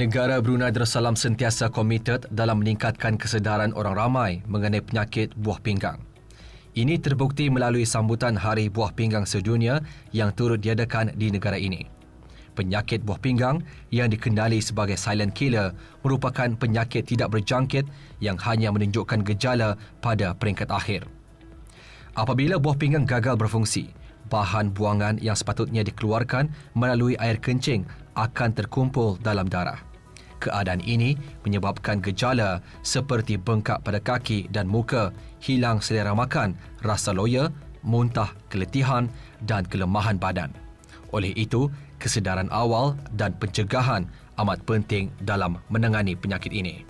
Negara Brunei Darussalam sentiasa komited dalam meningkatkan kesedaran orang ramai mengenai penyakit buah pinggang. Ini terbukti melalui sambutan Hari Buah Pinggang Sedunia yang turut diadakan di negara ini. Penyakit buah pinggang yang dikenali sebagai silent killer merupakan penyakit tidak berjangkit yang hanya menunjukkan gejala pada peringkat akhir. Apabila buah pinggang gagal berfungsi, bahan buangan yang sepatutnya dikeluarkan melalui air kencing akan terkumpul dalam darah. Keadaan ini menyebabkan gejala seperti bengkak pada kaki dan muka, hilang selera makan, rasa loya, muntah, keletihan dan kelemahan badan. Oleh itu, kesedaran awal dan pencegahan amat penting dalam menangani penyakit ini.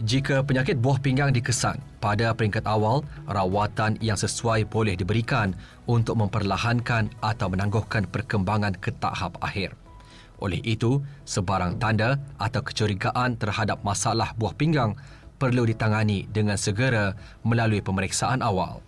Jika penyakit buah pinggang dikesan, pada peringkat awal, rawatan yang sesuai boleh diberikan untuk memperlahankan atau menangguhkan perkembangan ke tahap akhir. Oleh itu, sebarang tanda atau kecurigaan terhadap masalah buah pinggang perlu ditangani dengan segera melalui pemeriksaan awal.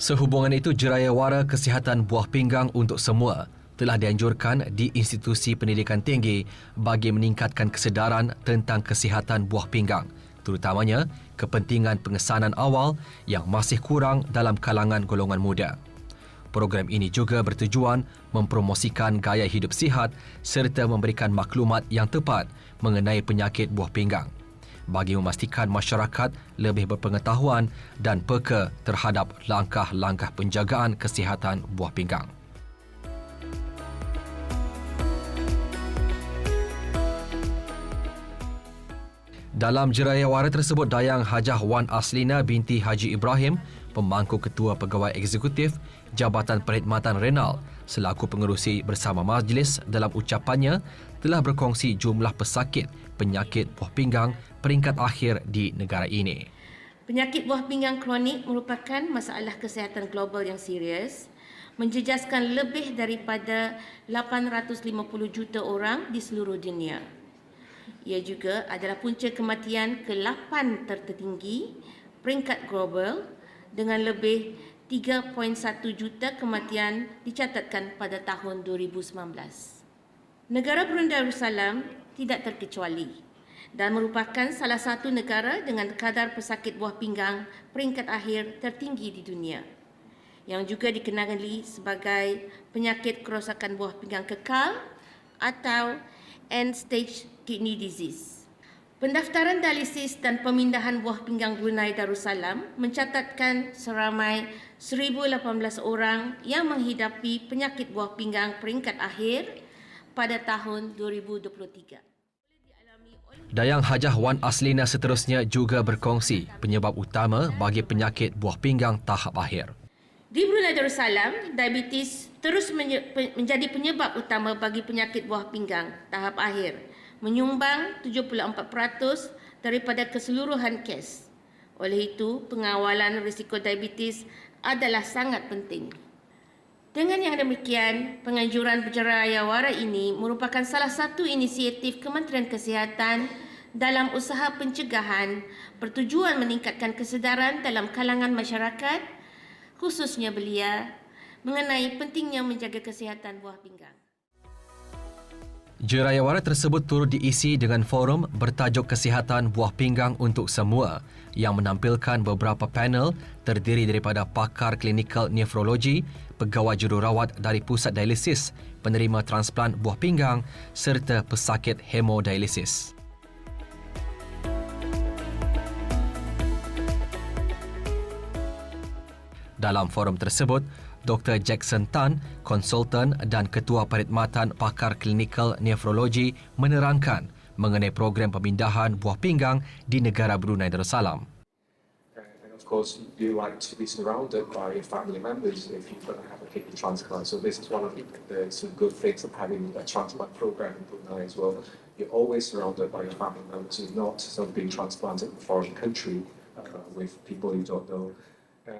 Sehubungan itu, jerayawara kesihatan buah pinggang untuk semua telah dianjurkan di institusi pendidikan tinggi bagi meningkatkan kesedaran tentang kesihatan buah pinggang, terutamanya kepentingan pengesanan awal yang masih kurang dalam kalangan golongan muda. Program ini juga bertujuan mempromosikan gaya hidup sihat serta memberikan maklumat yang tepat mengenai penyakit buah pinggang bagi memastikan masyarakat lebih berpengetahuan dan peka terhadap langkah-langkah penjagaan kesihatan buah pinggang. Dalam jerayawara tersebut, Dayang Hajah Wan Aslina binti Haji Ibrahim, pemangku ketua pegawai eksekutif Jabatan Perkhidmatan Renal selaku pengerusi bersama majlis dalam ucapannya telah berkongsi jumlah pesakit penyakit buah pinggang peringkat akhir di negara ini. Penyakit buah pinggang kronik merupakan masalah kesihatan global yang serius menjejaskan lebih daripada 850 juta orang di seluruh dunia. Ia juga adalah punca kematian ke-8 tertinggi peringkat global dengan lebih 3.1 juta kematian dicatatkan pada tahun 2019. Negara Brunei Darussalam tidak terkecuali dan merupakan salah satu negara dengan kadar pesakit buah pinggang peringkat akhir tertinggi di dunia yang juga dikenali sebagai penyakit kerosakan buah pinggang kekal atau end stage kidney disease. Pendaftaran dialisis dan pemindahan buah pinggang Brunei Darussalam mencatatkan seramai 1018 orang yang menghidapi penyakit buah pinggang peringkat akhir pada tahun 2023. Dayang Hajah Wan Aslina seterusnya juga berkongsi penyebab utama bagi penyakit buah pinggang tahap akhir. Di Brunei Darussalam, diabetes terus menjadi penyebab utama bagi penyakit buah pinggang tahap akhir menyumbang 74% daripada keseluruhan kes. Oleh itu, pengawalan risiko diabetes adalah sangat penting. Dengan yang demikian, penganjuran berjeraya wara ini merupakan salah satu inisiatif Kementerian Kesihatan dalam usaha pencegahan bertujuan meningkatkan kesedaran dalam kalangan masyarakat, khususnya belia, mengenai pentingnya menjaga kesihatan buah pinggang. Jerayawara tersebut turut diisi dengan forum bertajuk Kesihatan Buah Pinggang untuk Semua yang menampilkan beberapa panel terdiri daripada pakar klinikal nefrologi, pegawai jururawat dari pusat dialisis, penerima transplant buah pinggang serta pesakit hemodialisis. Dalam forum tersebut, Dr. Jackson Tan, konsultan dan ketua perkhidmatan pakar klinikal nefrologi menerangkan mengenai program pemindahan buah pinggang di negara Brunei Darussalam. Of course, you like to be surrounded by family members if you're going to have a kidney transplant. So this is one of the, the some good things of having a transplant program in Brunei as well. You're always surrounded by your family members. You're not sort of being transplanted in a foreign country uh, with people you don't know. And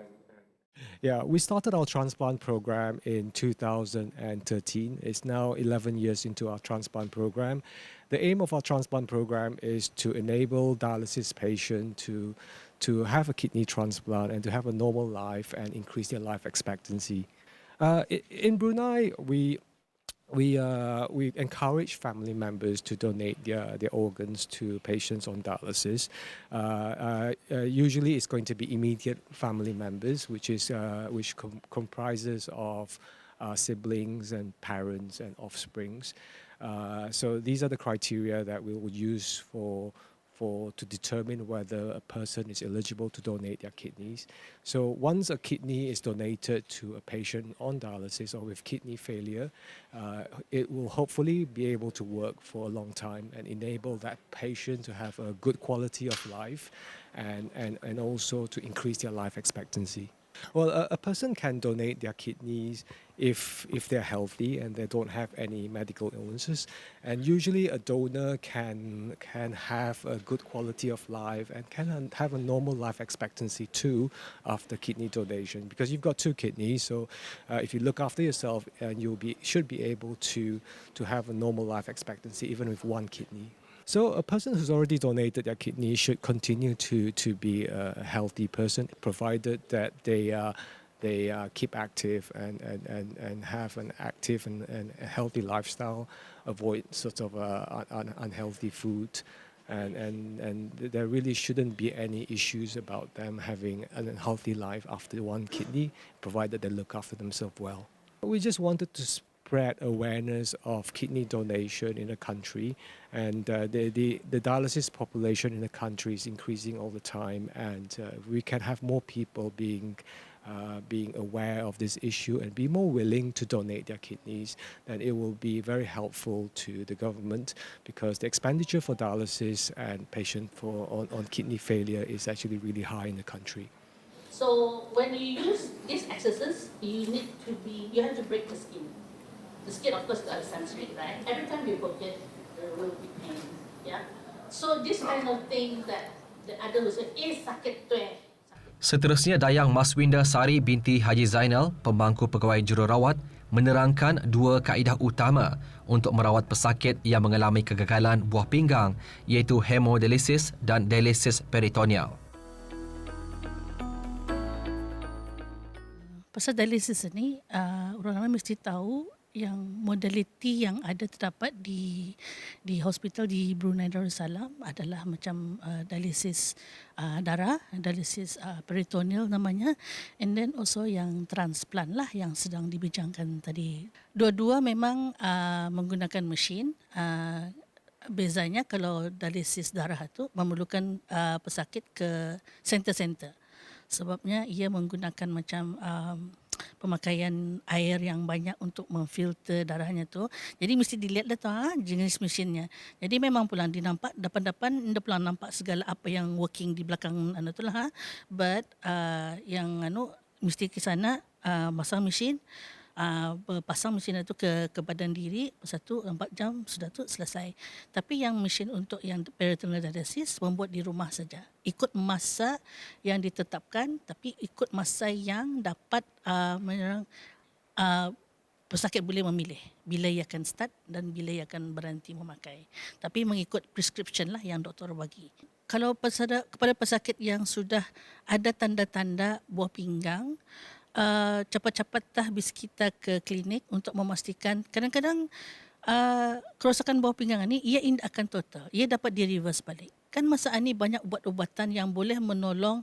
Yeah, we started our transplant program in 2013. It's now 11 years into our transplant program. The aim of our transplant program is to enable dialysis patients to, to have a kidney transplant and to have a normal life and increase their life expectancy. Uh, in Brunei, we we uh, we encourage family members to donate their, their organs to patients on dialysis. Uh, uh, uh usually, it's going to be immediate family members, which is uh, which com- comprises of uh, siblings and parents and offsprings. so these are the criteria that we will use for for to determine whether a person is eligible to donate their kidneys. So once a kidney is donated to a patient on dialysis or with kidney failure, uh, it will hopefully be able to work for a long time and enable that patient to have a good quality of life and, and, and also to increase their life expectancy. Well, a, a, person can donate their kidneys if if they're healthy and they don't have any medical illnesses, and usually a donor can can have a good quality of life and can have a normal life expectancy too after kidney donation because you've got two kidneys. So uh, if you look after yourself, and uh, you'll be should be able to to have a normal life expectancy even with one kidney. So a person who's already donated their kidney should continue to, to be a healthy person, provided that they uh, they uh, keep active and, and, and, and have an active and, and healthy lifestyle, avoid sort of uh, un- unhealthy food, and, and, and there really shouldn't be any issues about them having a healthy life after one kidney, provided they look after themselves well. We just wanted to spread awareness of kidney donation in the country. And uh, the, the, the, dialysis population in the country is increasing all the time. And uh, we can have more people being, uh, being aware of this issue and be more willing to donate their kidneys. Then it will be very helpful to the government because the expenditure for dialysis and patient for, on, on kidney failure is actually really high in the country. So when you use these exercises, you need to be, you have to break the skin. The skin, of course, got sensitive, right? Every time you poke it, there will be pain. Yeah. So this kind of thing that the other say, eh, sakit tu eh. Seterusnya, Dayang Maswinda Sari binti Haji Zainal, pemangku pegawai jururawat, menerangkan dua kaedah utama untuk merawat pesakit yang mengalami kegagalan buah pinggang iaitu hemodialisis dan dialisis peritoneal. Pasal dialisis ini, uh, orang ramai mesti tahu yang modaliti yang ada terdapat di di hospital di Brunei Darussalam adalah macam uh, dialisis uh, darah, dialisis uh, peritoneal namanya and then also yang transplant lah yang sedang dibincangkan tadi. Dua-dua memang uh, menggunakan mesin uh, bezanya kalau dialisis darah itu memerlukan uh, pesakit ke center-center sebabnya ia menggunakan macam um, pemakaian air yang banyak untuk memfilter darahnya tu. Jadi mesti dilihat dah tu ha, jenis mesinnya. Jadi memang pulang dinampak depan-depan dia pulang nampak segala apa yang working di belakang anu tu lah ha. But uh, yang anu mesti ke sana uh, masang mesin uh, pasang mesin itu ke ke badan diri satu empat jam sudah tu selesai. Tapi yang mesin untuk yang peritoneal dialysis membuat di rumah saja. Ikut masa yang ditetapkan tapi ikut masa yang dapat uh, menyerang uh, pesakit boleh memilih bila ia akan start dan bila ia akan berhenti memakai. Tapi mengikut prescription lah yang doktor bagi. Kalau pesada, kepada pesakit yang sudah ada tanda-tanda buah pinggang, uh, cepat-cepat habis kita ke klinik untuk memastikan kadang-kadang uh, kerosakan bawah pinggang ini ia indah akan total. Ia dapat di reverse balik. Kan masa ini banyak ubat-ubatan yang boleh menolong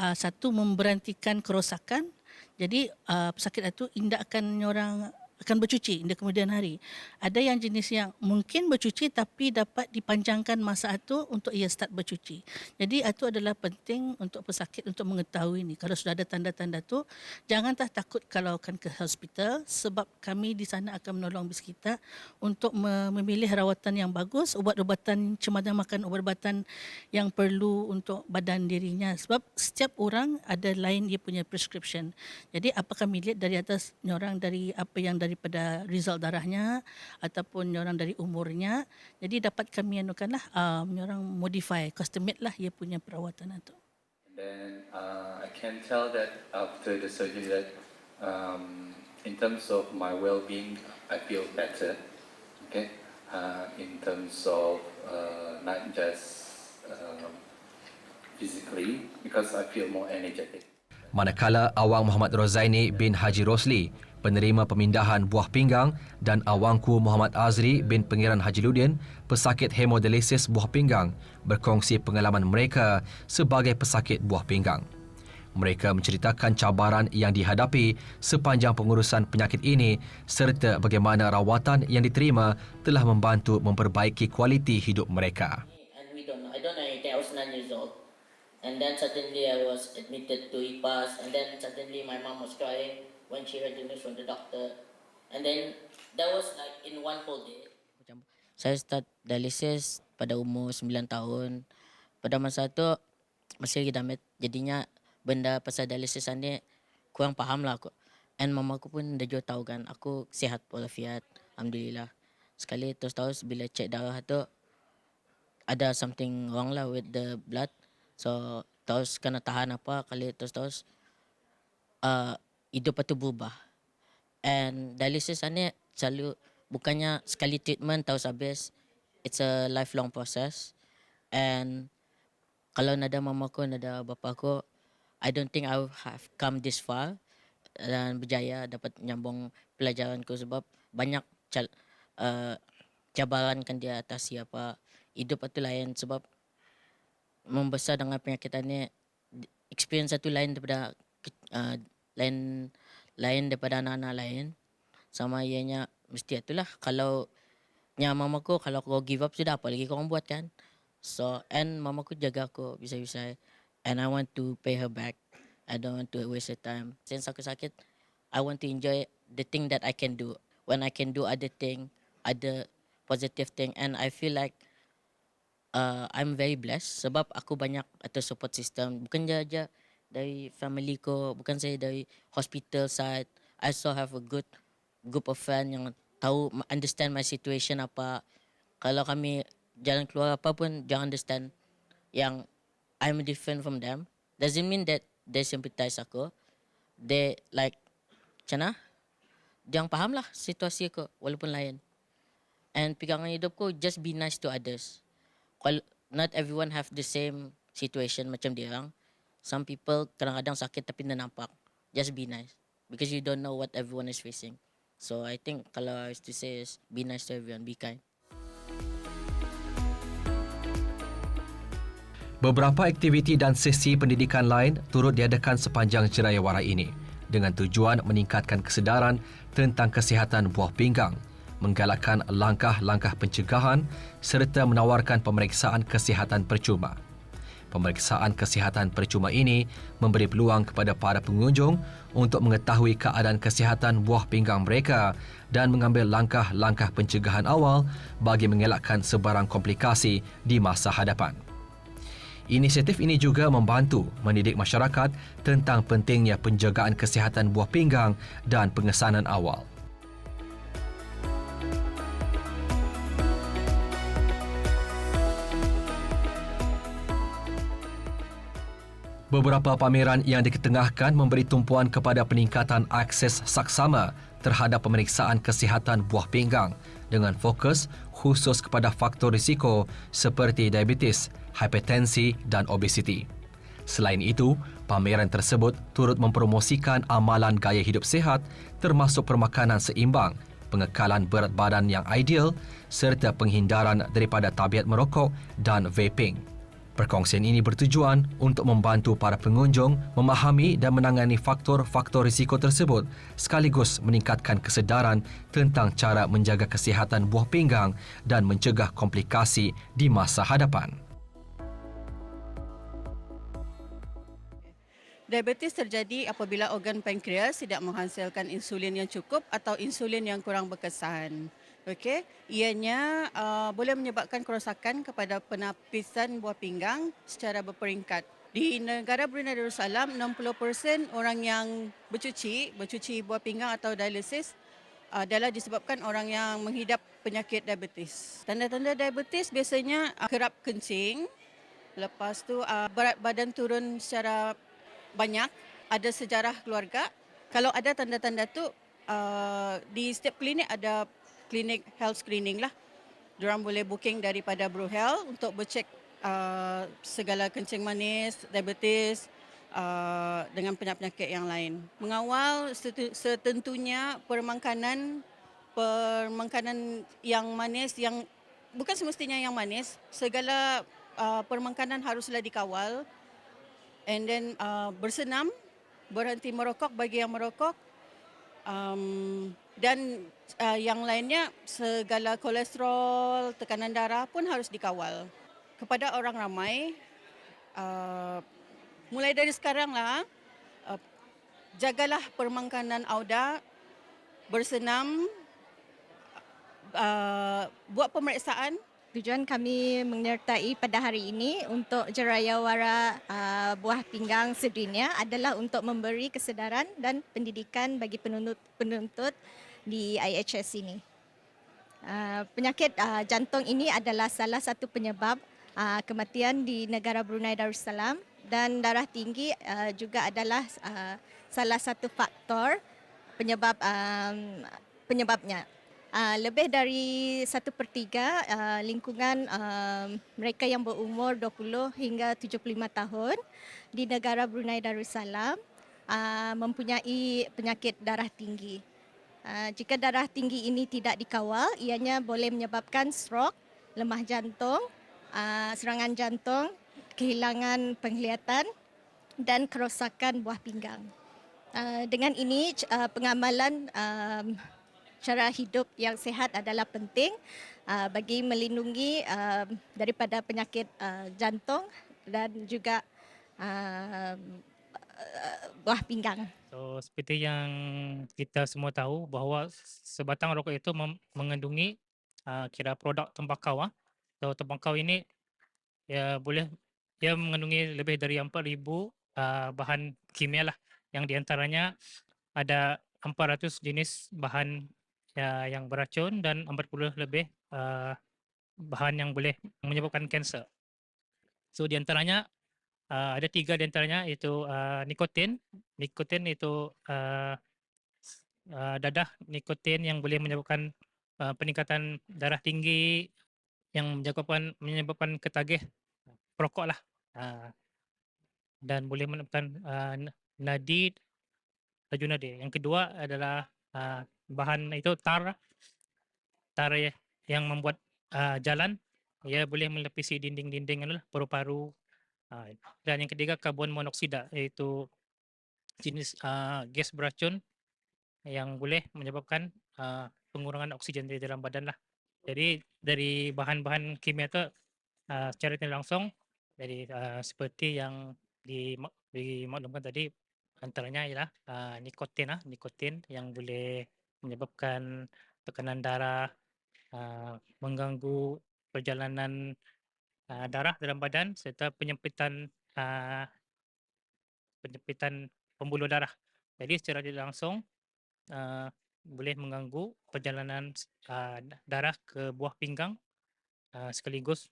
uh, satu memberhentikan kerosakan. Jadi uh, pesakit itu indah akan orang akan bercuci di kemudian hari. Ada yang jenis yang mungkin bercuci tapi dapat dipanjangkan masa itu untuk ia start bercuci. Jadi itu adalah penting untuk pesakit untuk mengetahui ini. Kalau sudah ada tanda-tanda tu, jangan tak takut kalau akan ke hospital sebab kami di sana akan menolong bis kita untuk memilih rawatan yang bagus, ubat-ubatan cemada makan ubat-ubatan yang perlu untuk badan dirinya. Sebab setiap orang ada lain dia punya prescription. Jadi apa kami lihat dari atas orang dari apa yang daripada result darahnya ataupun orang dari umurnya. Jadi dapat kami anukanlah um, orang modify, custom made lah ia punya perawatan itu. Then uh, I can tell that after the surgery that um, in terms of my well-being, I feel better. Okay, uh, in terms of uh, not just um physically, because I feel more energetic. Manakala Awang Muhammad Rozaini bin Haji Rosli, penerima pemindahan buah pinggang dan Awangku Muhammad Azri bin Pengiran Haji Ludin, pesakit hemodialisis buah pinggang, berkongsi pengalaman mereka sebagai pesakit buah pinggang. Mereka menceritakan cabaran yang dihadapi sepanjang pengurusan penyakit ini serta bagaimana rawatan yang diterima telah membantu memperbaiki kualiti hidup mereka. and then suddenly I was admitted to IPAS, and then suddenly my mom was crying when she heard the news from the doctor, and then that was like in one whole day. Saya start dialysis pada umur 9 tahun. Pada masa tu masih lagi damit. Jadinya benda pasal dialysis ni kurang faham lah aku. And mama aku pun dah juga tahu kan aku sihat walafiat. Alhamdulillah. Sekali terus tahu bila cek darah tu ada something wrong lah with the blood. So terus kena tahan apa kali terus terus uh, hidup itu berubah. And dialysis ni selalu bukannya sekali treatment tahu habis. It's a lifelong process. And kalau nada mama ko, nada bapa ko, I don't think I have come this far dan berjaya dapat menyambung pelajaran ko sebab banyak cal- uh, cabaran kan dia atas siapa hidup itu lain sebab membesar dengan penyakit experience satu lain daripada uh, lain lain daripada anak-anak lain. Sama ianya mesti itulah. Kalau nya mamaku kalau kau give up sudah apa lagi kau orang buat kan? So and mamaku jaga aku bisa-bisa. And I want to pay her back. I don't want to waste her time. Since aku sakit I want to enjoy the thing that I can do. When I can do other thing other positive thing. And I feel like uh, I'm very blessed sebab aku banyak atau support system. Bukan je aja dari family ko bukan saya dari hospital side I also have a good group of friend yang tahu understand my situation apa. Kalau kami jalan keluar apa pun jangan understand yang I'm different from them. Doesn't mean that they sympathize aku. They like mana? Jangan faham lah situasi aku walaupun lain. And pegangan hidup ko just be nice to others. Kal- not everyone have the same situation macam dia orang some people kadang-kadang sakit tapi dia nampak. Just be nice. Because you don't know what everyone is facing. So i think kalau I to say is be nice to everyone be kind. Beberapa aktiviti dan sesi pendidikan lain turut diadakan sepanjang jerayawara ini dengan tujuan meningkatkan kesedaran tentang kesihatan buah pinggang, menggalakkan langkah-langkah pencegahan serta menawarkan pemeriksaan kesihatan percuma. Pemeriksaan kesihatan percuma ini memberi peluang kepada para pengunjung untuk mengetahui keadaan kesihatan buah pinggang mereka dan mengambil langkah-langkah pencegahan awal bagi mengelakkan sebarang komplikasi di masa hadapan. Inisiatif ini juga membantu mendidik masyarakat tentang pentingnya penjagaan kesihatan buah pinggang dan pengesanan awal. Beberapa pameran yang diketengahkan memberi tumpuan kepada peningkatan akses saksama terhadap pemeriksaan kesihatan buah pinggang dengan fokus khusus kepada faktor risiko seperti diabetes, hipertensi dan obesiti. Selain itu, pameran tersebut turut mempromosikan amalan gaya hidup sihat termasuk permakanan seimbang, pengekalan berat badan yang ideal serta penghindaran daripada tabiat merokok dan vaping. Perkongsian ini bertujuan untuk membantu para pengunjung memahami dan menangani faktor-faktor risiko tersebut sekaligus meningkatkan kesedaran tentang cara menjaga kesihatan buah pinggang dan mencegah komplikasi di masa hadapan. Diabetes terjadi apabila organ pankreas tidak menghasilkan insulin yang cukup atau insulin yang kurang berkesan. Okey, ianya uh, boleh menyebabkan kerosakan kepada penapisan buah pinggang secara berperingkat. Di negara Brunei Darussalam, 60% orang yang bercuci, bercuci buah pinggang atau dialisis adalah disebabkan orang yang menghidap penyakit diabetes. Tanda-tanda diabetes biasanya uh, kerap kencing, Lepas tu uh, berat badan turun secara banyak, ada sejarah keluarga. Kalau ada tanda-tanda tu uh, di setiap klinik ada klinik health screening lah. Diorang boleh booking daripada Bro Health untuk bercek uh, segala kencing manis, diabetes uh, dengan penyakit-penyakit yang lain. Mengawal setentunya permakanan permakanan yang manis yang bukan semestinya yang manis, segala uh, permakanan haruslah dikawal. And then uh, bersenam, berhenti merokok bagi yang merokok. Um, dan uh, yang lainnya segala kolesterol, tekanan darah pun harus dikawal. Kepada orang ramai, uh, mulai dari sekarang lah, uh, jagalah permakanan Auda, bersenam, uh, buat pemeriksaan. Tujuan kami menyertai pada hari ini untuk Jerayawara uh, Buah Pinggang sedunia adalah untuk memberi kesedaran dan pendidikan bagi penuntut, penuntut di IHS ini. Uh, penyakit uh, jantung ini adalah salah satu penyebab uh, kematian di negara Brunei Darussalam dan darah tinggi uh, juga adalah uh, salah satu faktor penyebab um, penyebabnya. Uh, lebih dari satu per tiga uh, lingkungan uh, mereka yang berumur 20 hingga 75 tahun di negara Brunei Darussalam uh, mempunyai penyakit darah tinggi. Uh, jika darah tinggi ini tidak dikawal, ianya boleh menyebabkan stroke, lemah jantung, uh, serangan jantung, kehilangan penglihatan dan kerosakan buah pinggang. Uh, dengan ini pengamalan cara hidup yang sihat adalah penting bagi melindungi daripada penyakit jantung dan juga buah pinggang. So seperti yang kita semua tahu bahawa sebatang rokok itu mengandungi uh, kira produk tembakau ah. So tembakau ini ya boleh dia mengandungi lebih dari 4000 uh, bahan kimia lah yang diantaranya ada 400 jenis bahan ya, yang beracun dan 40 lebih uh, bahan yang boleh menyebabkan kanser. So di antaranya uh, ada tiga di antaranya uh, nikotin. Nikotin itu uh, uh, dadah nikotin yang boleh menyebabkan uh, peningkatan darah tinggi yang menyebabkan menyebabkan ketagih perokok lah. Uh, dan boleh menyebabkan uh, nadi laju nadi. Yang kedua adalah uh, bahan itu tar tar yang membuat uh, jalan ia boleh melapisi dinding-dinding itulah paru-paru uh, dan yang ketiga karbon monoksida iaitu jenis uh, gas beracun yang boleh menyebabkan uh, pengurangan oksigen di dalam badan lah. Jadi dari bahan-bahan kimia itu uh, secara tidak langsung dari uh, seperti yang dimaklumkan tadi antaranya ialah uh, nikotin lah, nikotin yang boleh menyebabkan tekanan darah, uh, mengganggu perjalanan uh, darah dalam badan serta penyempitan uh, penyempitan pembuluh darah. Jadi secara tidak langsung uh, boleh mengganggu perjalanan uh, darah ke buah pinggang uh, sekaligus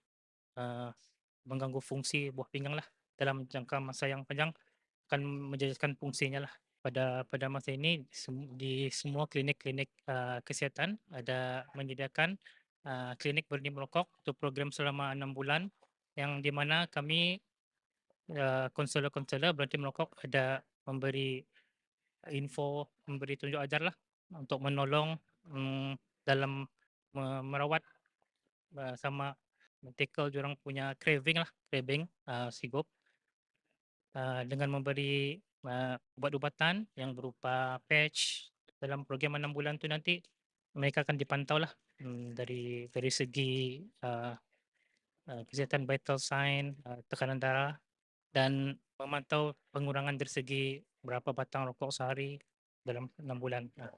uh, mengganggu fungsi buah pinggang lah dalam jangka masa yang panjang akan menjadikan fungsinya lah pada pada masa ini di semua klinik-klinik uh, kesihatan ada menyediakan uh, klinik berhenti merokok untuk program selama enam bulan yang di mana kami uh, konselor-konselor berhenti merokok ada memberi info, memberi tunjuk ajar lah untuk menolong um, dalam merawat uh, sama tackle orang punya craving lah, craving uh, sigup uh, dengan memberi uh, buat ubatan yang berupa patch dalam program enam bulan tu nanti mereka akan dipantau lah um, dari dari segi uh, uh, kesihatan vital sign, uh, tekanan darah dan memantau pengurangan dari segi berapa batang rokok sehari dalam enam bulan. Uh,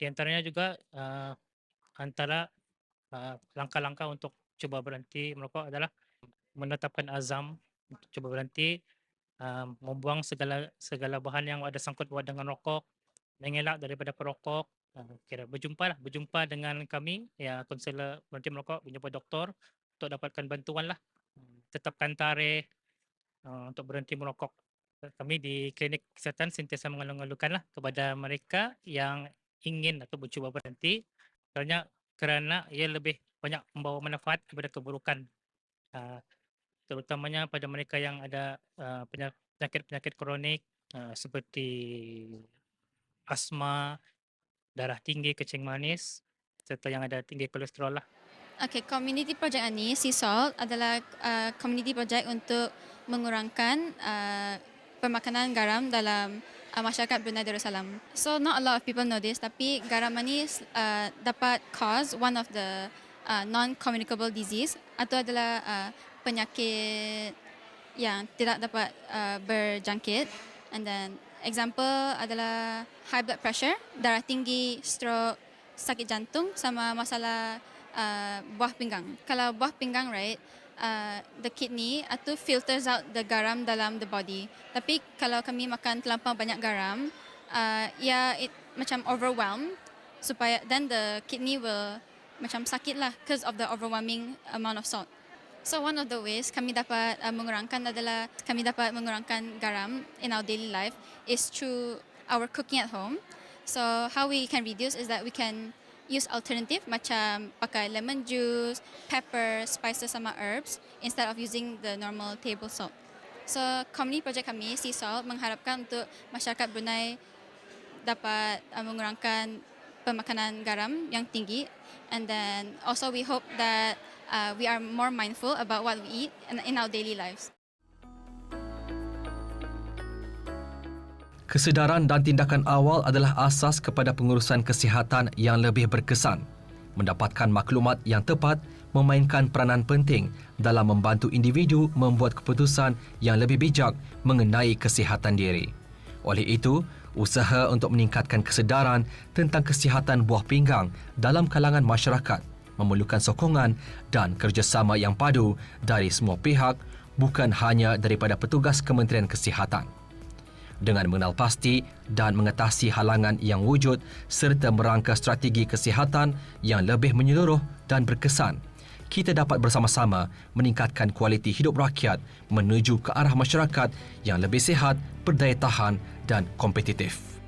di antaranya juga uh, antara uh, langkah-langkah untuk cuba berhenti merokok adalah menetapkan azam untuk cuba berhenti uh, membuang segala segala bahan yang ada sangkut paut dengan rokok, mengelak daripada perokok. Uh, kira berjumpa lah, berjumpa dengan kami, ya konselor berhenti merokok, berjumpa doktor untuk dapatkan bantuan lah. tetapkan tarikh uh, untuk berhenti merokok. Kami di klinik kesihatan sentiasa mengeluh-elukanlah kepada mereka yang ingin atau bercuba berhenti kerana kerana ia lebih banyak membawa manfaat daripada keburukan. Uh, terutamanya pada mereka yang ada uh, penyakit-penyakit kronik uh, seperti asma, darah tinggi, kencing manis serta yang ada tinggi kolesterol lah. Okay, community project ini, Sea Salt adalah uh, community project untuk mengurangkan uh, pemakanan garam dalam uh, masyarakat Brunei Darussalam. So not a lot of people know this, tapi garam ini uh, dapat cause one of the uh, non-communicable disease atau adalah uh, penyakit yang tidak dapat uh, berjangkit. And then example adalah high blood pressure, darah tinggi, stroke, sakit jantung sama masalah uh, buah pinggang. Kalau buah pinggang, right, uh, the kidney itu filters out the garam dalam the body. Tapi kalau kami makan terlampau banyak garam, uh, ya it macam overwhelm supaya then the kidney will macam sakit lah because of the overwhelming amount of salt. So one of the ways kami dapat uh, mengurangkan adalah kami dapat mengurangkan garam in our daily life is through our cooking at home. So how we can reduce is that we can use alternative macam pakai lemon juice, pepper, spices sama herbs instead of using the normal table salt. So community project kami, Sea Salt, mengharapkan untuk masyarakat Brunei dapat uh, mengurangkan pemakanan garam yang tinggi and then also we hope that uh, we are more mindful about what we eat in, our daily lives. Kesedaran dan tindakan awal adalah asas kepada pengurusan kesihatan yang lebih berkesan. Mendapatkan maklumat yang tepat memainkan peranan penting dalam membantu individu membuat keputusan yang lebih bijak mengenai kesihatan diri. Oleh itu, usaha untuk meningkatkan kesedaran tentang kesihatan buah pinggang dalam kalangan masyarakat memerlukan sokongan dan kerjasama yang padu dari semua pihak bukan hanya daripada petugas Kementerian Kesihatan dengan mengenal pasti dan mengatasi halangan yang wujud serta merangka strategi kesihatan yang lebih menyeluruh dan berkesan. Kita dapat bersama-sama meningkatkan kualiti hidup rakyat menuju ke arah masyarakat yang lebih sihat, berdaya tahan dan kompetitif.